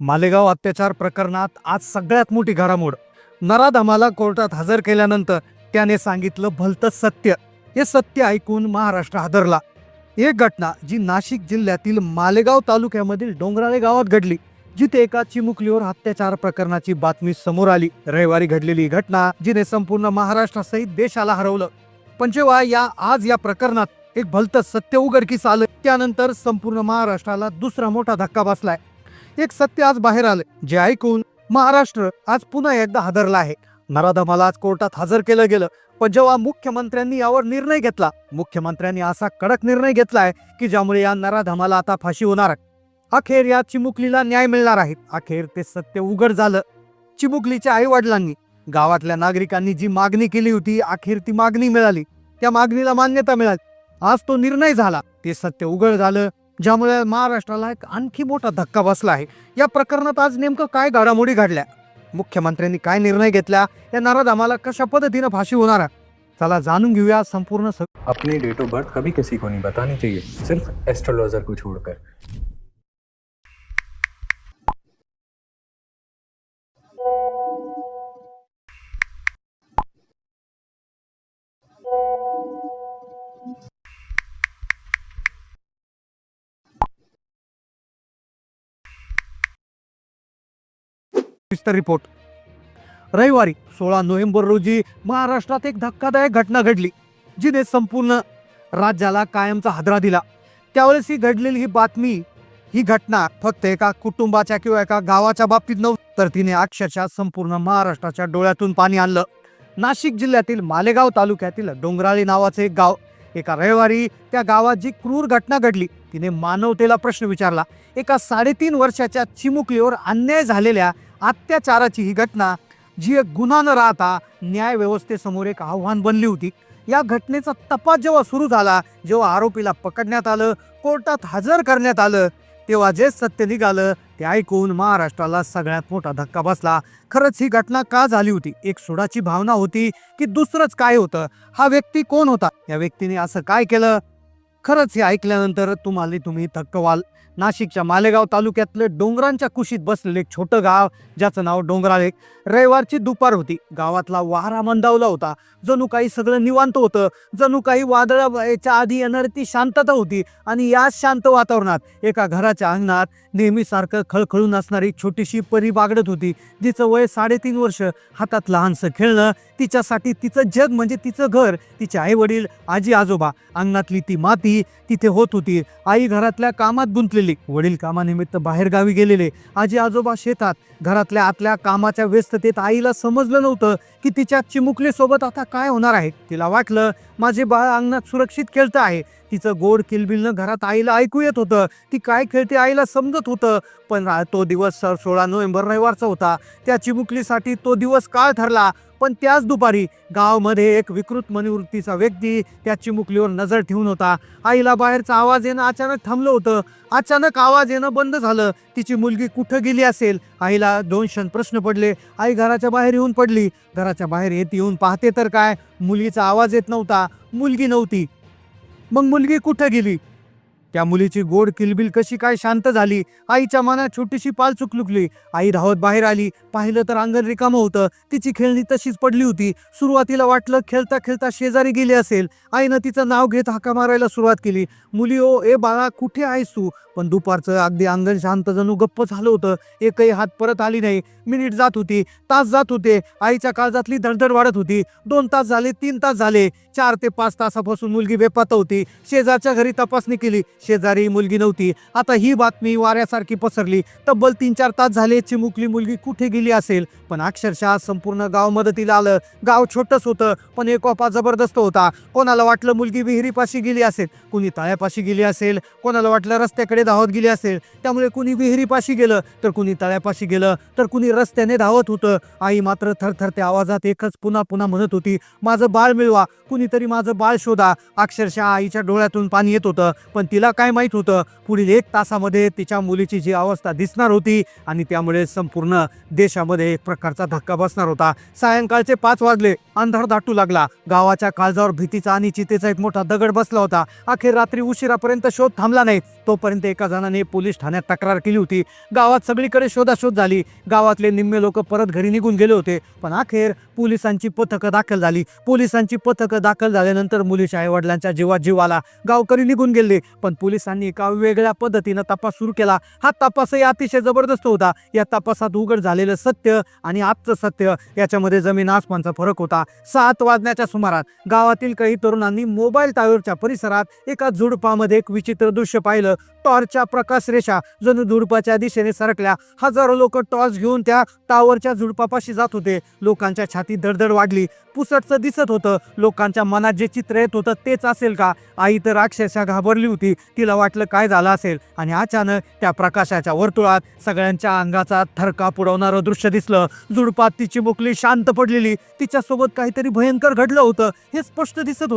मालेगाव अत्याचार प्रकरणात आज सगळ्यात मोठी घडामोड. नराधमाला कोर्टात हजर केल्यानंतर त्याने सांगितलं भलतं सत्य. हे सत्य ऐकून महाराष्ट्र हादरला. एक घटना जी नाशिक जिल्ह्यातील मालेगाव तालुक्यामधील डोंगराळे गावात घडली जिथे एका चिमुकलीवर अत्याचार प्रकरणाची बातमी समोर आली. रविवारी घडलेली घटना जिने संपूर्ण महाराष्ट्रासहित देशाला हरवलं. पण जेव्हा या आज या प्रकरणात एक भलतं सत्य उघडकीस आलं त्यानंतर संपूर्ण महाराष्ट्राला दुसरा मोठा धक्का बसलाय. एक सत्य आज बाहेर आलं जे ऐकून महाराष्ट्र आज पुन्हा एकदा हादरला आहे. नराधमाला आज कोर्टात हजर केलं गेलं पण जेव्हा मुख्यमंत्र्यांनी यावर निर्णय घेतला मुख्यमंत्र्यांनी असा कडक निर्णय घेतलाय की ज्यामुळे या नराधमाला आता फाशी होणार अखेर या चिमुकलीला न्याय मिळणार आहे. अखेर ते सत्य उघड झालं. चिमुकलीच्या आई वडिलांनी गावातल्या नागरिकांनी जी मागणी केली होती अखेर ती मागणी मिळाली. त्या मागणीला मान्यता मिळाली. आज तो निर्णय झाला. ते सत्य उघड झालं. ज्यामुळे महाराष्ट्राला एक आणखी मोठा धक्का बसला आहे. या प्रकरणात आज नेमकं काय घडामोडी घडल्या? मुख्यमंत्र्यांनी काय निर्णय घेतला? या नराधमाला कशा पद्धतीनं फाशी होणार? आहे? चला जाणून घेऊया संपूर्ण सग अपनी डेट ऑफ बर्थ कभी किसी को नहीं बतानी चाहिए। सिर्फ एस्ट्रोलॉजर को छोड़कर। विस्तर रिपोर्ट. रविवारी सोळा नोव्हेंबर रोजी महाराष्ट्रात एक धक्कादायक घटना घडली जिने संपूर्ण राज्याला कायमचा हादरा दिला. त्यावेळेस ही घडलेली ही बातमी ही घटना फक्त एका कुटुंबाच्या किंवा एका गावाच्या बाबतीत नव्हती तर तिने अक्षरशः संपूर्ण महाराष्ट्राच्या डोळ्यातून पाणी आणलं. नाशिक जिल्ह्यातील मालेगाव तालुक्यातील डोंगराळी नावाचे एक गाव एका रविवारी त्या गावात जी क्रूर घटना घडली तिने मानवतेला प्रश्न विचारला. एका साडेतीन वर्षाच्या चिमुकलीवर अन्याय झालेल्या अत्याचाराची ही घटना जी एक गुन्हा न राहता न्याय व्यवस्थेसमोर एक आव्हान बनली होती. या घटनेचा तपास जेव्हा सुरू झाला जेव्हा आरोपीला पकडण्यात आलं कोर्टात हजर करण्यात आलं तेव्हा जे सत्य निघालं ते ऐकून महाराष्ट्राला सगळ्यात मोठा धक्का बसला. खरंच ही घटना का झाली होती? एक सुडाची भावना होती की दुसरंच काय होतं? हा व्यक्ती कोण होता? या व्यक्तीने असं काय केलं? खरंच हे ऐकल्यानंतर तुम्हाला तुम्ही थक्क व्हाल नाशिकच्या मालेगाव तालुक्यातलं डोंगरांच्या कुशीत बसलेलं एक छोटं गाव ज्याचं नाव डोंगराळे. रविवारची दुपार होती. गावातला वारा मंदावला होता. जणू काही सगळं निवांत होतं. जणू काही वादळाच्या आधी येणारी ती शांतता होती. आणि या शांत वातावरणात एका घराच्या अंगणात नेहमीसारखं खळखळून असणारी छोटीशी परी बागडत होती. जिचं वय साडेतीन वर्ष. हातात लहानसं खेळणं तिच्यासाठी तिचं जग म्हणजे तिचं घर. तिचे आई वडील आजी आजोबा अंगणातली ती माती तिथे होत होती. आई घरातल्या कामात गुंतलेली. वडील कामानिमित्त बाहेर गावी गेलेले. आजी आजोबा शेतात. घरातल्या आतल्या कामाच्या व्यस्ततेत आईला समजलं नव्हतं की तिच्या चिमुकलीसोबत आता काय होणार आहे. तिला वाटलं माझे बाळ अंगणात सुरक्षित खेळतं आहे. तिचं गोड किलबिलनं घरात आईला ऐकू येत होतं. ती काय खेळते आईला समजत होतं. पण तो दिवस सर सोळा नोव्हेंबर रविवारचा होता. त्या चिमुकलीसाठी तो दिवस काळ ठरला. पण त्याच दुपारी गावामध्ये एक विकृत मनोवृत्तीचा व्यक्ती त्या चिमुकलीवर नजर ठेवून होता. आईला बाहेरचा आवाज येणं अचानक थांबलं होतं. अचानक आवाज येणं बंद झालं. तिची मुलगी कुठं गेली असेल? आईला दोन क्षण प्रश्न पडले. आई घराच्या बाहेर येऊन पडली. घराच्या बाहेर येत येऊन पाहते तर काय? मुलगीचा आवाज येत नव्हता. मुलगी नव्हती. मग मुलगी कुठं गेली? त्या मुलीची गोड किलबिल कशी काय शांत झाली? आईच्या मनात छोटीशी पाल चुकलुकली. आई धावत बाहेर आली. पाहिलं तर अंगण रिकामं होतं. तिची खेळणी तशीच पडली होती. सुरुवातीला वाटलं खेळता खेळता शेजारी गेली असेल. आईनं तिचं नाव घेत हाका मारायला सुरुवात केली. मुली ओ ए बाळा कुठे आहेस तू? पण दुपारचं अगदी अंगण शांत जणू गप्प झालं होतं. एकही हात परत आली नाही. मिनिट जात होती. तास जात होते. आईच्या काळजातली धडधड वाढत होती. दोन तास झाले तीन तास झाले. चार ते पाच तासापासून मुलगी बेपात होती. शेजारच्या घरी तपासणी केली. शेजारी मुलगी नव्हती. आता ही बातमी वाऱ्यासारखी पसरली. तब्बल तीन चार तास झाले चिमुकली मुलगी कुठे गेली असेल? पण अक्षरशः संपूर्ण गाव मदतीला आलं. गाव छोटंच होतं पण एकोपा जबरदस्त होता. कोणाला वाटलं मुलगी विहिरीपाशी गेली असेल? कुणी तळ्यापाशी गेली असेल? कोणाला वाटलं रस्त्याकडे धावत गेली असेल? त्यामुळे कुणी विहिरीपाशी गेलं? तर कुणी तळ्यापाशी गेलं? तर कुणी रस्त्याने धावत होतं? आई मात्र थरथरत्या आवाजात एकच पुन्हा पुन्हा म्हणत होती माझं बाळ मिळवा. कुणीतरी माझं बाळ शोधा. अक्षरशः आईच्या डोळ्यातून पाणी येत होतं पण तिला तिला काय माहीत होतं? पुढील एक तासामध्ये तिच्या मुलीची जी अवस्था दिसणार होती आणि त्यामुळे संपूर्ण देशामध्ये एक प्रकारचा धक्का बसणार होता. सायंकाळचे पाच वाजले. अंधार दाटू लागला. गावाच्या काळजावर भीतीचा आणि चितेचा एक मोठा दगड बसला होता. अखेर रात्री उशिरापर्यंत शोध थांबला नाही. तोपर्यंत एका जणाने पोलीस ठाण्यात तक्रार केली होती. गावात सगळीकडे शोधाशोध झाली. गावातले निम्मे लोक परत घरी निघून गेले होते. पण अखेर पोलिसांची पथकं दाखल झाली. पोलिसांची पथकं दाखल झाल्यानंतर मुलीच्या आईवडिलांच्या जीवात जीव आला. गावकरी निघून गेले. पण पोलिसांनी एका वेगळ्या पद्धतीनं तपास सुरू केला. हा तपासही अतिशय जबरदस्त होता. या तपासात उघड झालेलं सत्य आणि आजचं सत्य याच्यामध्ये जमीन आसमानचा फरक होता. सात वाजण्याच्या सुमारात गावातील काही तरुणांनी मोबाईल टावरच्या परिसरात एका झुडपामध्ये एक विचित्र दृश्य पाहिलं. टॉर्चच्या प्रकाशरेषा जणू झुडपाच्या दिशेने सरकल्या. हजारो लोक टॉर्च घेऊन त्या टावरच्या झुडपापाशी जात होते. लोकांच्या छाती दडदड वाढली. पुसटचं दिसत होतं. लोकांच्या मनात जे चित्र येत होतं तेच असेल का? आई तर अक्षरशः घाबरली होती. तिला वाटलं काय झालं असेल? आणि अचानक त्या प्रकाशाच्या वर्तुळात सगळ्यांच्या अंगाचा थरका पुरवणारं दृश्य दिसलं. झुडपात तिची मुकली शांत पडलेली. तिच्यासोबत काहीतरी भयंकर घडलं होतं. हे स्पष्ट दिसत होतं.